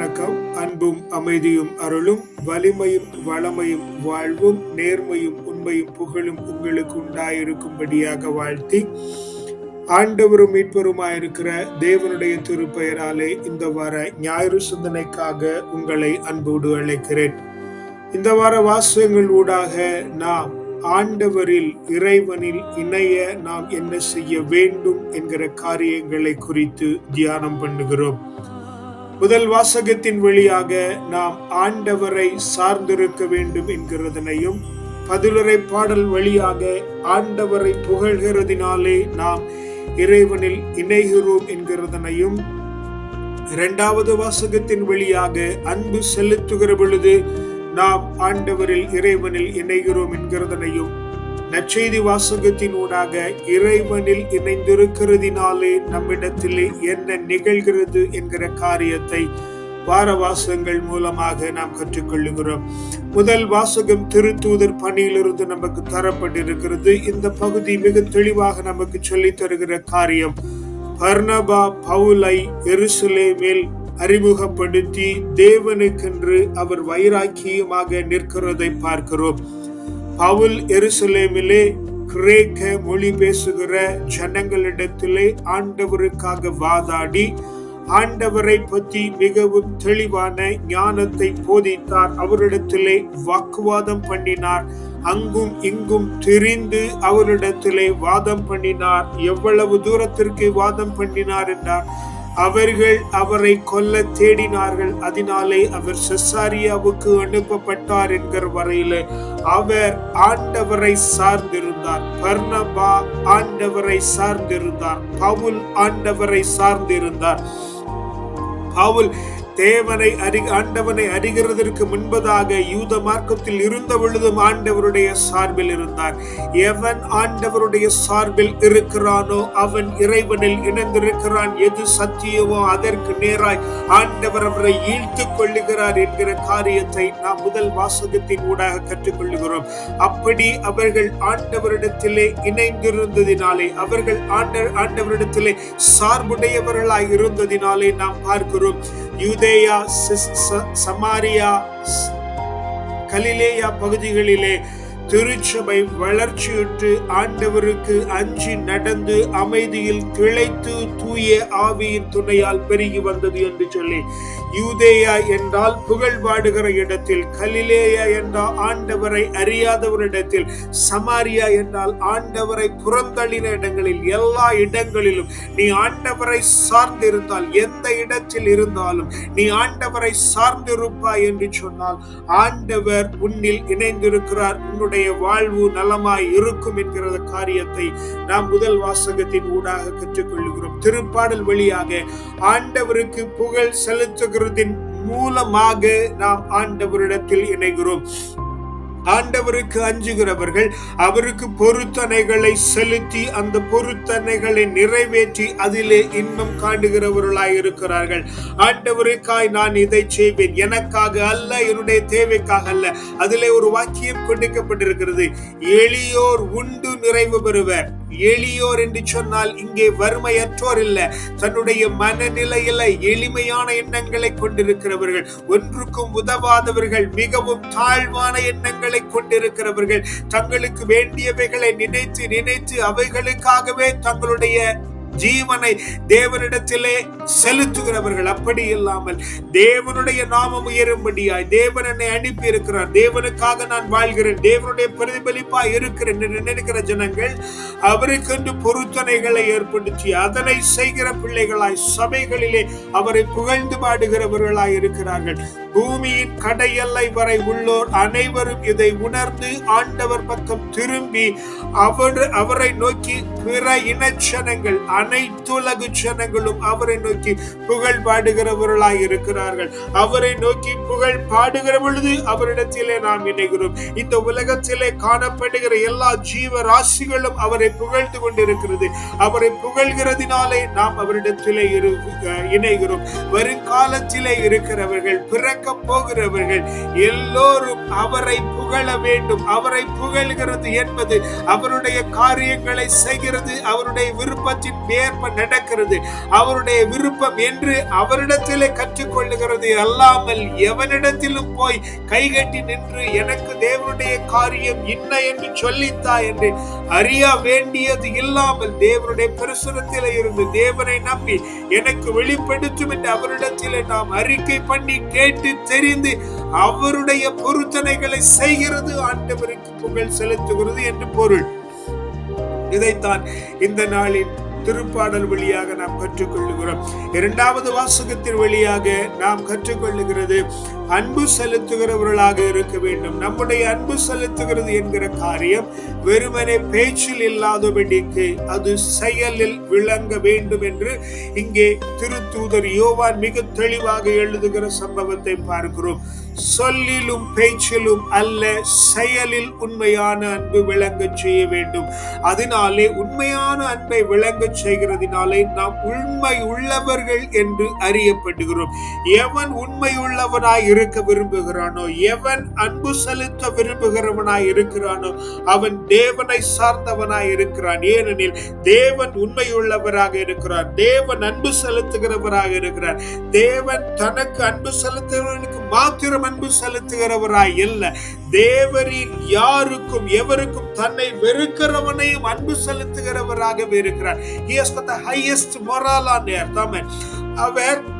வணக்கம். அன்பும் அமைதியும் அருளும் வலிமையும் வளமையும் வாழ்வும் நேர்மையும் உண்மையும் புகழும் உங்களுக்கு உண்டாயிருக்கும்படியாக வாழ்த்தி ஆண்டவரும் மீட்பருமாயிருக்கிற தேவனுடைய திருப்பெயராலே இந்த வார ஞாயிறு சிந்தனைக்காக உங்களை அன்போடு அழைக்கிறேன். இந்த வார வாசகங்கள் ஊடாக நாம் ஆண்டவரில் இறைவனில் இணைய நாம் என்ன செய்ய வேண்டும் என்கிற காரியங்களை குறித்து தியானம் பண்ணுகிறோம். முதல் வாசகத்தின் வழியாக நாம் ஆண்டவரை சார்ந்திருக்க வேண்டும் என்கிறதனையும் பதிலுரை பாடல் வழியாக ஆண்டவரை புகழ்கிறதினாலே நாம் இறைவனில் இணைகிறோம் என்கிறதனையும் இரண்டாவது வாசகத்தின் வழியாக அன்பு செலுத்துகிற பொழுது நாம் ஆண்டவரில் இறைவனில் இணைகிறோம் என்கிறதனையும் நற்செய்தி வாசகத்தினூடாக இறைவனில் இணைந்திருக்கிறதினாலே நம்மிடத்திலே என்ன நிகழ்கிறது என்கிற காரியத்தை வார வாசகங்கள் மூலமாக நாம் கற்றுக்கொள்ளுகிறோம். முதல் வாசகம் திருத்தூதர் பணியிலிருந்து நமக்கு தரப்பட்டிருக்கிறது. இந்த பகுதி மிக தெளிவாக நமக்கு சொல்லித் தருகிற காரியம் பர்ணபா பவுலை எருசலேமில் அறிமுகப்படுத்தி தேவனுக்கென்று அவர் வைராக்கியமாக நிற்கிறதை பார்க்கிறோம். பவுல் எருசலேமிலே கிரேக்க மொழி பேசுகிற ஜனங்களிடத்திலே ஆண்டவருக்காக வாதாடி ஆண்டவரை பற்றி மிகவும் தெளிவான ஞானத்தை போதித்தார். அவரிடத்திலே வாக்குவாதம் பண்ணினார். அங்கும் இங்கும் திரிந்து அவரிடத்திலே வாதம் பண்ணினார். எவ்வளவு தூரத்திற்கு வாதம் பண்ணினார் என்றார்? அவர்கள் அவரை கொல்ல தேடினார்கள். அதனாலே அவர் செசாரியாவுக்கு அனுப்பப்பட்டார் என்கிற வரையில அவர் ஆண்டவரை சார்ந்திருந்தார். பர்ணபா ஆண்டவரை சார்ந்திருந்தார். பவுல் ஆண்டவரை சார்ந்திருந்தார். பவுல் தேவனை அறி ஆண்டவனை அறிகிறதற்கு முன்பதாக யூத மார்க்கத்தில் இருந்த பொழுதும் ஆண்டவருடைய சார்பில் இருந்தார் எவன் ஆண்டவருடைய சார்பில் இருக்கிறானோ அவன் இறைவனில் இணைந்திருக்கிறான். எது சத்தியமோ அதற்கு நேராய் ஆண்டவர் அவரை ஈழ்த்து கொள்ளுகிறார் என்கிற காரியத்தை நாம் முதல் வாசகத்தின் ஊடாக கற்றுக்கொள்ளுகிறோம் அப்படி அவர்கள் ஆண்டவரிடத்திலே இணைந்திருந்ததினாலே அவர்கள் ஆண்ட ஆண்டவரிடத்திலே சார்புடையவர்களாய் இருந்ததினாலே நாம் பார்க்கிறோம். யூதேயா சமாரியா கலிலேயா பகுதிகளிலே திருச்சபை வளர்ச்சியுற்று ஆண்டவருக்கு அஞ்சி நடந்து அமைதியில் கிளைத்து தூய ஆவியின் துணையால் பெருகி வந்தது என்று சொல்லி யூதேயா என்றால் புகழ் பாடுகிற இடத்தில் கலிலேயா என்றால் ஆண்டவரை அறியாதவரிடத்தில் சமாரியா என்றால் ஆண்டவரை புறந்தள்ளின இடங்களில் எல்லா இடங்களிலும் நீ ஆண்டவரை சார்ந்திருந்தால் எந்த இடத்தில் இருந்தாலும் நீ ஆண்டவரை சார்ந்திருப்பாய் என்று சொன்னால் ஆண்டவர் உன்னில் இணைந்திருக்கிறார். உன்னுடைய வாழ்வு நலமாய் இருக்கும் என்கிற காரியத்தை நாம் முதல் வாசகத்தின் ஊடாக கற்றுக்கொள்கிறோம் திருப்பாடல் வழியாக ஆண்டவருக்கு புகழ் செலுத்துகிறதின் மூலமாக நாம் ஆண்டவரிடத்தில் இணைகிறோம். ஆண்டவருக்கு அஞ்சுகிறவர்கள் அவருக்கு பொருத்தனைகளை செலுத்தி அந்த பொருத்தனைகளை நிறைவேற்றி அதிலே இன்பம் காண்டுகிறவர்களாய் இருக்கிறார்கள். ஆண்டவருக்காய் நான் இதை செய்வேன். எனக்காக அல்ல என்னுடைய தேவைக்காக அல்ல. அதிலே ஒரு வாக்கியம் கொடுக்கப்பட்டிருக்கிறது. எளியோர் உண்டு நிறைவு பெறுவர். எளியோர் என்று சொன்னால் இங்கே வறுமையற்றோர் இல்லை தன்னுடைய மனநிலையில எளிமையான எண்ணங்களை கொண்டிருக்கிறவர்கள் ஒன்றுக்கும் உதவாதவர்கள் மிகவும் தாழ்வான எண்ணங்களை கொண்டிருக்கிறவர்கள் தங்களுக்கு வேண்டியவைகளை நினைத்து நினைத்து அவைகளுக்காகவே தங்களுடைய ஜீவனை தேவனிடத்திலே செலுத்துகிறவர்கள். அப்படி இல்லாமல் தேவனுடைய நாமம் உயரும்படியாய் தேவன் என்னை அனுப்பி இருக்கிறார் தேவனுக்காக நான் வாழ்கிறேன். தேவனுடைய பிரதிபலிப்பா இருக்கிறேன் என்று நினைக்கிற ஜனங்கள் அவருக்கென்று பொருத்தனைகளை ஏற்படுத்தி அதனை செய்கிற பிள்ளைகளாய் சபைகளிலே அவரை புகழ்ந்து பாடுகிறவர்களாய் இருக்கிறார்கள். பூமியின் கடையல்லை வரை உள்ளோர் அனைவரும் இதை உணர்ந்து ஆண்டவர் பக்கம் திரும்பி அவர் அவரை நோக்கி பிற இனச்சனங்கள் அனைத்துலகு ஜனங்களும் அவரை நோக்கி புகழ் பாடுகிறவர்களாய் இருக்கிறார்கள். அவரை நோக்கி புகழ் பாடுகிற பொழுது அவரிடத்திலே நாம் இணைகிறோம். இந்த உலகத்திலே காணப்படுகிற எல்லா ஜீவ ராசிகளும் அவரை புகழ்ந்து கொண்டிருக்கிறது. அவரை புகழ்கிறதினாலே நாம் அவரிடத்திலே இரு- இணைகிறோம். வருங்காலத்திலே இருக்கிறவர்கள் பிறக்க போகிறவர்கள் எல்லோரும் அவரை புகழ வேண்டும். அவரை புகழ்கிறது என்பது அவருடைய காரியங்களை செய்கிறது அவருடைய விருப்பத்தின் ஏற்ப நடக்கிறது. அவருடைய விருப்பம் என்று அவரிடத்திலே கற்றுக்கொள்ளுகிறது. அல்லாமல் எவனிடத்திலும் போய் கைகட்டி நின்று எனக்கு தேவனுடைய காரியம் இன்ன என்று சொல்லித்தா என்று அறிய வேண்டியது இல்லாமல் தேவனுடைய பிரசுரத்திலே இருந்து தேவனை நம்பி எனக்கு வெளிப்படுத்தும் என்று அவரிடத்திலே நாம் அறிக்கை பண்ணி கேட்டு தெரிந்து அவருடைய பொருத்தனைகளை செய்கிறது. ஆண்டவருக்கு புகழ் செலுத்துகிறது என்று பொருள். இதைத்தான் இந்த நாளின் திருப்பாடல் வழியாக நாம் கற்றுக்கொள்ளுகிறோம். இரண்டாவது வாசகத்தின் வழியாக நாம் கற்றுக்கொள்ளுகிறது அன்பு செலுத்துகிறவர்களாக இருக்க வேண்டும். நம்முடைய அன்பு செலுத்துகிறது என்கிற காரியம் வெறுமனே பேச்சில் இல்லாதபடிக்கு அது செயலில் விளங்க வேண்டும் என்று இங்கே திருத்தூதர் யோவான் மிக தெளிவாக எழுதுகிற சம்பவத்தை பார்க்கிறோம். சொல்லிலும் பேச்சிலும் அல்ல செயலில் உண்மையான அன்பு விளங்க செய்ய வேண்டும். அதனாலே உண்மையான அன்பை விளங்க செய்கிறதினாலே நாம் உண்மை உள்ளவர்கள் என்று அறியப்படுகிறோம். எவன் உண்மை உள்ளவனாய் இருக்க விரும்புகிறானோ எவன் அன்பு செலுத்த விரும்புகிறவனாய் இருக்கிறானோ அவன் தேவனை சார்ந்தவனாய் இருக்கிறான். ஏனெனில் தேவன் உண்மையுள்ளவராக இருக்கிறார் தேவன் அன்பு செலுத்துகிறவராக இருக்கிறார். தேவன் தனக்கு அன்பு செலுத்துகிறவனுக்கு மாத்திரம் அன்பு செலுத்துகிறவராய் இல்ல. தேவரின் யாருக்கும் எவருக்கும் தன்னை வெறுக்கிறவனையும் அன்பு செலுத்துகிறவராகவே இருக்கிறார். He has got the அவர்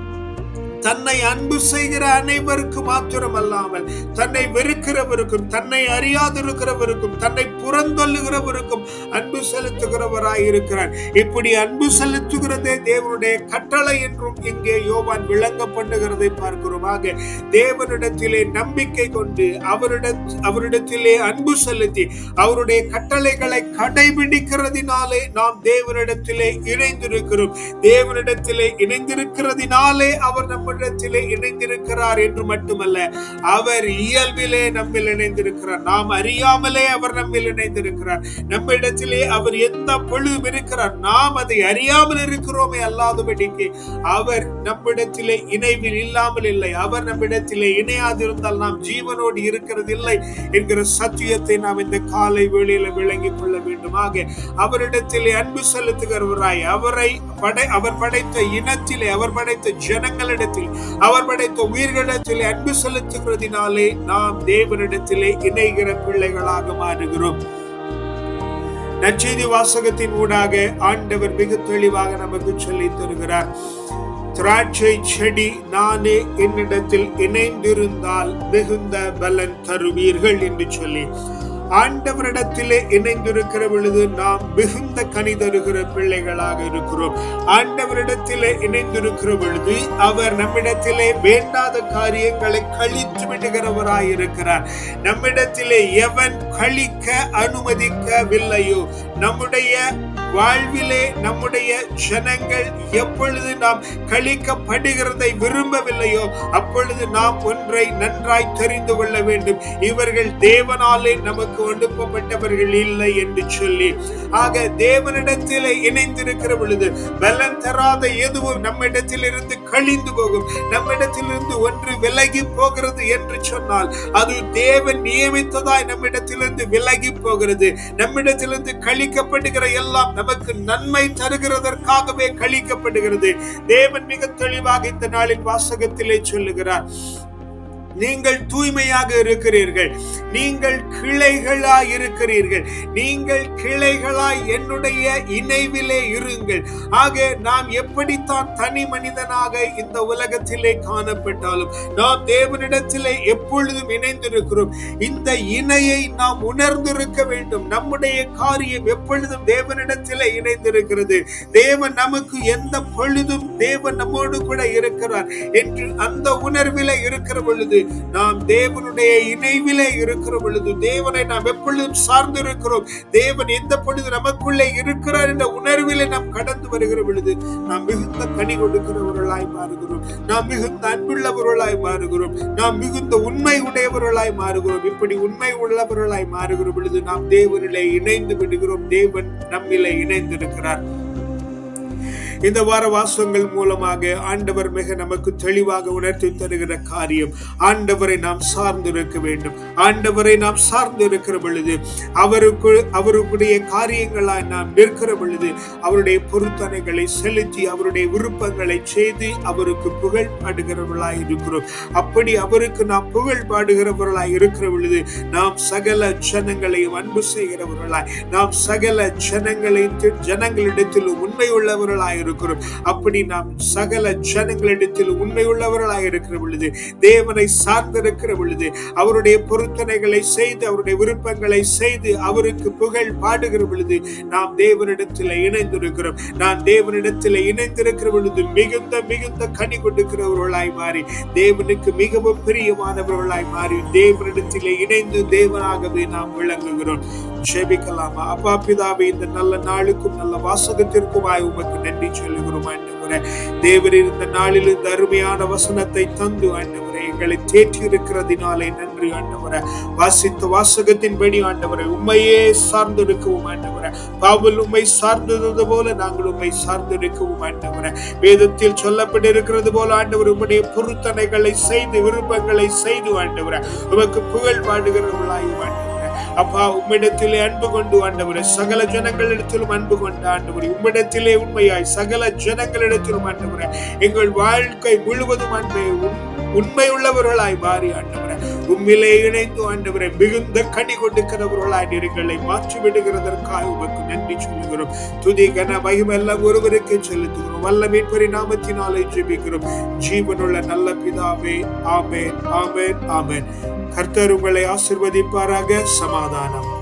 தன்னை அன்பு செய்கிற அனைவருக்கும் மாத்திரம் அல்லாமல் தன்னை வெறுக்கிறவருக்கும் தன்னை அறியாதிருக்கிறவருக்கும் தன்னை புறந்தொல்லுகிறவருக்கும் அன்பு செலுத்துகிறவராய் இருக்கிறார் இப்படி அன்பு செலுத்துகிறதே தேவனுடைய கட்டளை என்றும் இங்கே யோவான் விளங்க பண்ணுகிறதை பார்க்கிறோம் ஆக தேவனிடத்திலே நம்பிக்கை கொண்டு அவரிட அவரிடத்திலே அன்பு செலுத்தி அவருடைய கட்டளைகளை கடைபிடிக்கிறதினாலே நாம் தேவனிடத்திலே இணைந்திருக்கிறோம். தேவனிடத்திலே இணைந்திருக்கிறதினாலே அவர் நம்ம நம்மிடத்திலே இணைந்திருக்கிறார் என்று மட்டுமல்ல அவர் இயல்பிலே நம்மில் இணைந்திருக்கிறார். நாம் அறியாமலே அவர் நம்மில் இணைந்திருக்கிறார். நம்மிடத்திலே அவர் எந்த பொழுதும் இருக்கிறார். நாம் அதை அறியாமல் இருக்கிறோமே அல்லாதபடிக்கு அவர் நம்மிடத்திலே இணைவில் இல்லாமல் இல்லை. அவர் நம்மிடத்திலே இணையாதிருந்தால் நாம் ஜீவனோடு இருக்கிறது இல்லை என்கிற சத்தியத்தை நாம் இந்த காலை வேளையில விளங்கிக் கொள்ள வேண்டுமாக. அவரிடத்திலே அன்பு செலுத்துகிறவராய் அவரை படை அவர் படைத்த இனத்திலே அவர் படைத்த ஜனங்களிடத்தில் அவர் படைத்த உயிர்களிடத்திலே அன்பு செலுத்துகிறதினாலே நாம் தேவனிடத்திலே இணைகிற பிள்ளைகளாக மாறுகிறோம். நற்செய்தி வாசகத்தின் ஊடாக ஆண்டவர் மிக தெளிவாக நமக்கு சொல்லி தருகிறார். திராட்சை செடி நானே என்னிடத்தில் இணைந்திருந்தால் மிகுந்த பலன் தருவீர்கள் என்று சொல்லி. ஆண்டவரிடத்திலே இணைந்திருக்கிற பொழுது நாம் மிகுந்த கனி தருகிற பிள்ளைகளாக இருக்கிறோம். ஆண்டவரிடத்திலே இணைந்திருக்கிற பொழுது அவர் நம்மிடத்திலே வேண்டாத காரியங்களை கழித்து விடுகிறவராய் இருக்கிறார். நம்மிடத்திலே எவன் கழிக்க அனுமதிக்கவில்லையோ நம்முடைய வாழ்விலே நம்முடைய ஜனங்கள் எப்பொழுது நாம் கழிக்கப்படுகிறதை விரும்பவில்லையோ அப்பொழுது நாம் ஒன்றை நன்றாய் தெரிந்து கொள்ள வேண்டும். இவர்கள் தேவனாலே நமக்கு ஒடுக்கப்பட்டவர்கள் இல்லை என்று சொல்லி ஆக தேவனிடத்திலே இணைந்திருக்கிற பொழுது பலன் தராத எதுவும் நம்மிடத்தில் இருந்து கழிந்து போகும். நம்மிடத்திலிருந்து ஒன்று விலகி போகிறது என்று சொன்னால் அது தேவன் நியமித்ததாய் நம்மிடத்திலிருந்து விலகி போகிறது. நம்மிடத்திலிருந்து கழிக்கப்படுகிற எல்லாம் நமக்கு நன்மை தருகிறதற்காகவே கழிக்கப்படுகிறது. தேவன் மிக தெளிவாக இந்த நாளின் வாசகத்திலே சொல்லுகிறார். நீங்கள் தூய்மையாக இருக்கிறீர்கள். நீங்கள் கிளைகளாய் இருக்கிறீர்கள் நீங்கள் கிளைகளாய் என்னுடைய இணைவிலே இருங்கள். ஆக நாம் எப்படித்தான் தனி மனிதனாக இந்த உலகத்திலே காணப்பட்டாலும் நாம் தேவனிடத்திலே எப்பொழுதும் இணைந்திருக்கிறோம். இந்த இணையை நாம் உணர்ந்திருக்க வேண்டும். நம்முடைய காரியம் எப்பொழுதும் தேவனிடத்திலே இணைந்திருக்கிறது. தேவன் நமக்கு எந்த பொழுதும் தேவன் நம்மோடு கூட இருக்கிறார் என்று அந்த உணர்வில இருக்கிற பொழுது நாம் தேவனுடைய இணைவிலே இருக்கிற பொழுது தேவனை நாம் எப்பொழுதும் சார்ந்து இருக்கிறோம் தேவன் எந்த பொழுது நமக்குள்ளே இருக்கிறார் என்ற உணர்விலே நாம் கடந்து வருகிற பொழுது நாம் மிகுந்த கனி கொடுக்கிறவர்களாய் மாறுகிறோம். நாம் மிகுந்த அன்புள்ளவர்களாய் மாறுகிறோம். நாம் மிகுந்த உண்மை உடையவர்களாய் மாறுகிறோம். இப்படி உண்மை உள்ளவர்களாய் மாறுகிற பொழுது நாம் தேவனிலே இணைந்து விடுகிறோம். தேவன் நம்மிலே இணைந்திருக்கிறார். இந்த வார வாசங்கள் மூலமாக ஆண்டவர் மிக நமக்கு தெளிவாக உணர்த்தி தருகிற காரியம் ஆண்டவரை நாம் சார்ந்து இருக்க வேண்டும். ஆண்டவரை நாம் சார்ந்து இருக்கிற பொழுது அவருக்கு அவருடைய காரியங்களாய் நாம் நிற்கிற பொழுது அவருடைய பொருத்தனைகளை செலுத்தி அவருடைய விருப்பங்களை செய்து அவருக்கு புகழ் பாடுகிறவர்களாய் இருக்கிறோம். அப்படி அவருக்கு நாம் புகழ் பாடுகிறவர்களாய் இருக்கிற பொழுது நாம் சகல ஜனங்களையும் அன்பு செய்கிறவர்களாய் நாம் சகல ஜனங்களை ஜனங்களிடத்திலும் உண்மை உள்ளவர்களாய் இருக்கிறோம் அப்படி நாம் சகல ஜனங்களிடத்தில் உண்மை உள்ளவர்களாய் இருக்கிற பொழுது தேவனை சார்ந்திருக்கிற பொழுது அவருடைய பொருத்தனைகளை செய்து அவருடைய விருப்பங்களை செய்து அவருக்கு புகழ் பாடுகிற பொழுது நாம் தேவனிடத்தில் இணைந்திருக்கிறோம். நான் தேவனிடத்தில் இணைந்திருக்கிற பொழுது மிகுந்த மிகுந்த கனி கொடுக்கிறவர்களாய் மாறி தேவனுக்கு மிகவும் பிரியமானவர்களாய் மாறி தேவனிடத்தில் இணைந்து தேவனாகவே நாம் விளங்குகிறோம். ஜெபிக்கலாமா அப்பா பிதாவே இந்த நல்ல நாளுக்கும் நல்ல வாசகத்திற்குமாய் உமக்கு நன்றி சொல்லுகிறோம் ஆண்டவரே தேவரின் இந்த நாளில் இந்த அருமையான வசனத்தை தந்து ஆண்டவரே எங்களை தேற்றி இருக்கிறதினாலே நன்றி ஆண்டவரே வாசித்த வாசகத்தின்படி ஆண்டவரை உண்மையே சார்ந்து இருக்கவும் ஆண்டவரே பாவல் உண்மை சார்ந்தது போல நாங்கள் உண்மை சார்ந்து இருக்கவும் ஆண்டவரே வேதத்தில் சொல்லப்பட்டிருக்கிறது போல ஆண்டவர் உம்முடைய பொருத்தனைகளை செய்து விருப்பங்களை செய்து ஆண்டவரை உமக்கு புகழ் பாடுகிறவர்களாயும் ஆண்டவரே அப்பா உம்மிடத்திலே அன்பு கொண்டு ஆண்டவரே சகல ஜனங்களிடத்திலும் அன்பு கொண்டு ஆண்டவரே உம்மிடத்திலே உண்மையாய் சகல ஜனங்களிடத்திலும் ஆண்டவரே எங்கள் வாழ்க்கை முழுவதும் அன்பை உண்மை உள்ளவர்களாய் மாறி ஆண்டவரே. உம்மிலே இணைந்து ஆண்டவரை மிகுந்த கனி கொடுக்கிறவர்களாய் நெருங்களை மாற்றி விடுகிறதற்காக உமக்கு நன்றி சொல்லுகிறோம். துதி கன மகிமெல்லாம் ஒருவருக்கு செலுத்துகிறோம். வல்ல மீட்பரி நாமத்தினாலே ஜெபிக்கிறோம். ஜீவனுள்ள நல்ல பிதாவே ஆமேன் ஆமேன் ஆமேன். கர்த்தர் உங்களை ஆசிர்வதிப்பாராக. சமாதானம்.